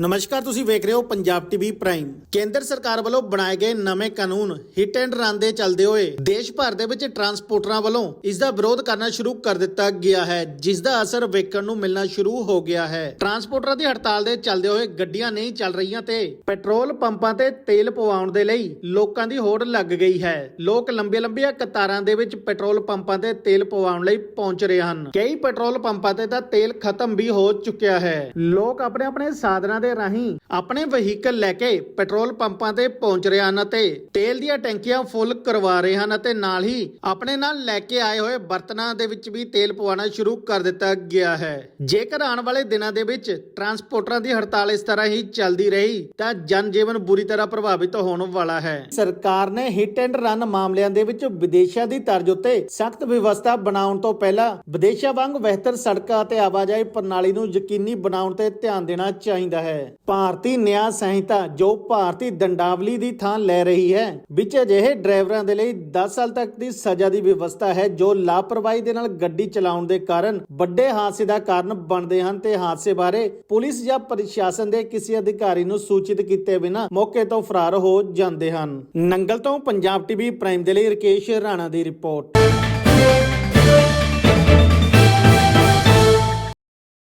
ਨਮਸਕਾਰ, ਤੁਸੀਂ ਵੇਖ ਰਹੇ ਹੋ ਪੰਜਾਬ ਟੀਵੀ ਪ੍ਰਾਈਮ। ਕੇਂਦਰ ਸਰਕਾਰ ਵੱਲੋਂ ਬਣਾਏ ਗਏ ਨਵੇਂ ਕਾਨੂੰਨ ਹਿੱਟ ਐਂਡ ਰਨ ਦੇ ਚੱਲਦੇ ਹੋਏ ਦੇਸ਼ ਭਰ ਦੇ ਵਿੱਚ ਟਰਾਂਸਪੋਰਟਰਾਂ ਵੱਲੋਂ ਇਸ ਦਾ ਵਿਰੋਧ ਕਰਨਾ ਸ਼ੁਰੂ ਕਰ ਦਿੱਤਾ ਗਿਆ ਹੈ, ਜਿਸ ਦਾ ਅਸਰ ਵੇਖਣ ਨੂੰ ਮਿਲਣਾ ਸ਼ੁਰੂ ਹੋ ਗਿਆ ਹੈ। ਟਰਾਂਸਪੋਰਟਰਾਂ ਦੀ ਹੜਤਾਲ ਦੇ ਚੱਲਦੇ ਹੋਏ ਗੱਡੀਆਂ ਨਹੀਂ ਚੱਲ ਰਹੀਆਂ ਤੇ ਪੈਟਰੋਲ ਪੰਪਾਂ ਤੇ ਤੇਲ ਪਵਾਉਣ ਦੇ ਲਈ ਲੋਕਾਂ ਦੀ ਹੋੜ ਲੱਗ ਗਈ ਹੈ। ਲੋਕ ਲੰਬੀਆਂ ਲੰਬੀਆਂ ਕਤਾਰਾਂ ਦੇ ਵਿੱਚ ਪੈਟਰੋਲ ਪੰਪਾਂ ਤੇ ਤੇਲ ਪਵਾਉਣ ਲਈ ਪਹੁੰਚ ਰਹੇ ਹਨ। ਕਈ ਪੈਟਰੋਲ ਪੰਪਾਂ ਤੇ ਤਾਂ ਤੇਲ ਖਤਮ ਵੀ ਹੋ ਚੁੱਕਿਆ ਹੈ। ਲੋਕ ਆਪਣੇ ਆਪਣੇ ਸਾਧਨਾਂ ਦੇ ਰਾਹੀਂ ਆਪਣੇ ਵਹੀਕਲ ਲੈ ਕੇ ਪੈਟਰੋਲ ਪੰਪਾਂ ਤੇ ਪਹੁੰਚ ਰਹੇ ਹਨ ਅਤੇ ਤੇਲ ਦੀਆਂ ਟੈਂਕੀਆਂ ਫੁੱਲ ਕਰਵਾ ਰਹੇ ਹਨ ਅਤੇ ਨਾਲ ਹੀ ਆਪਣੇ ਨਾਲ ਲੈ ਕੇ ਆਏ ਹੋਏ ਬਰਤਨਾਂ ਦੇ ਵਿੱਚ ਵੀ ਤੇਲ ਪਵਾਉਣਾ ਸ਼ੁਰੂ ਕਰ ਦਿੱਤਾ ਗਿਆ ਹੈ। ਜੇਕਰ ਆਉਣ ਵਾਲੇ ਦਿਨਾਂ ਦੇ ਵਿੱਚ ਟਰਾਂਸਪੋਰਟਰਾਂ ਦੀ ਹੜਤਾਲ ਇਸ ਤਰ੍ਹਾਂ ਹੀ ਚੱਲਦੀ ਰਹੀ, ਤਾਂ ਜਨ ਜੀਵਨ ਬੁਰੀ ਤਰ੍ਹਾਂ ਪ੍ਰਭਾਵਿਤ ਹੋਣ ਵਾਲਾ ਹੈ। ਸਰਕਾਰ ਨੇ ਹਿੱਟ ਐਂਡ ਰਨ ਮਾਮਲਿਆਂ ਦੇ ਵਿੱਚ ਵਿਦੇਸ਼ਾਂ ਦੀ ਤਰਜ਼ ਉੱਤੇ ਸਖਤ ਵਿਵਸਥਾ ਬਣਾਉਣ ਤੋਂ ਪਹਿਲਾਂ ਵਿਦੇਸ਼ਾਂ ਵਾਂਗ ਬਿਹਤਰ ਸੜਕਾਂ ਅਤੇ ਆਵਾਜਾਈ ਪ੍ਰਣਾਲੀ ਨੂੰ ਯਕੀਨੀ ਬਣਾਉਣ ਤੇ ਧਿਆਨ ਦੇਣਾ ਚਾਹੀਦਾ ਹੈ। ਹੈ। ਭਾਰਤੀ ਨਿਆਂ ਸੰਹਿਤਾ, ਜੋ ਭਾਰਤੀ ਦੰਡਾਵਲੀ ਦੀ ਥਾਂ ਲੈ ਰਹੀ ਹੈ, ਵਿੱਚ ਅਜਿਹੇ ਡਰਾਈਵਰਾਂ ਦੇ ਲਈ 10 ਸਾਲ ਤੱਕ ਦੀ ਸਜ਼ਾ ਦੀ ਵਿਵਸਥਾ ਹੈ, ਜੋ ਲਾਪਰਵਾਹੀ ਦੇ ਨਾਲ ਗੱਡੀ ਚਲਾਉਣ ਦੇ ਕਾਰਨ ਵੱਡੇ ਹਾਦਸੇ ਦਾ ਕਾਰਨ ਬਣਦੇ ਹਨ ਤੇ ਹਾਦਸੇ ਬਾਰੇ ਪੁਲਿਸ ਜਾਂ ਪ੍ਰਸ਼ਾਸਨ ਦੇ ਕਿਸੇ ਅਧਿਕਾਰੀ ਨੂੰ ਸੂਚਿਤ ਕੀਤੇ ਬਿਨਾਂ ਮੌਕੇ ਤੋਂ ਫਰਾਰ ਹੋ ਜਾਂਦੇ ਹਨ। ਨੰਗਲ ਤੋਂ ਪੰਜਾਬ ਟੀਵੀ ਪ੍ਰਾਈਮ ਦੇ ਲਈ ਰਕੇਸ਼ ਰਾਣਾ ਦੀ ਰਿਪੋਰਟ।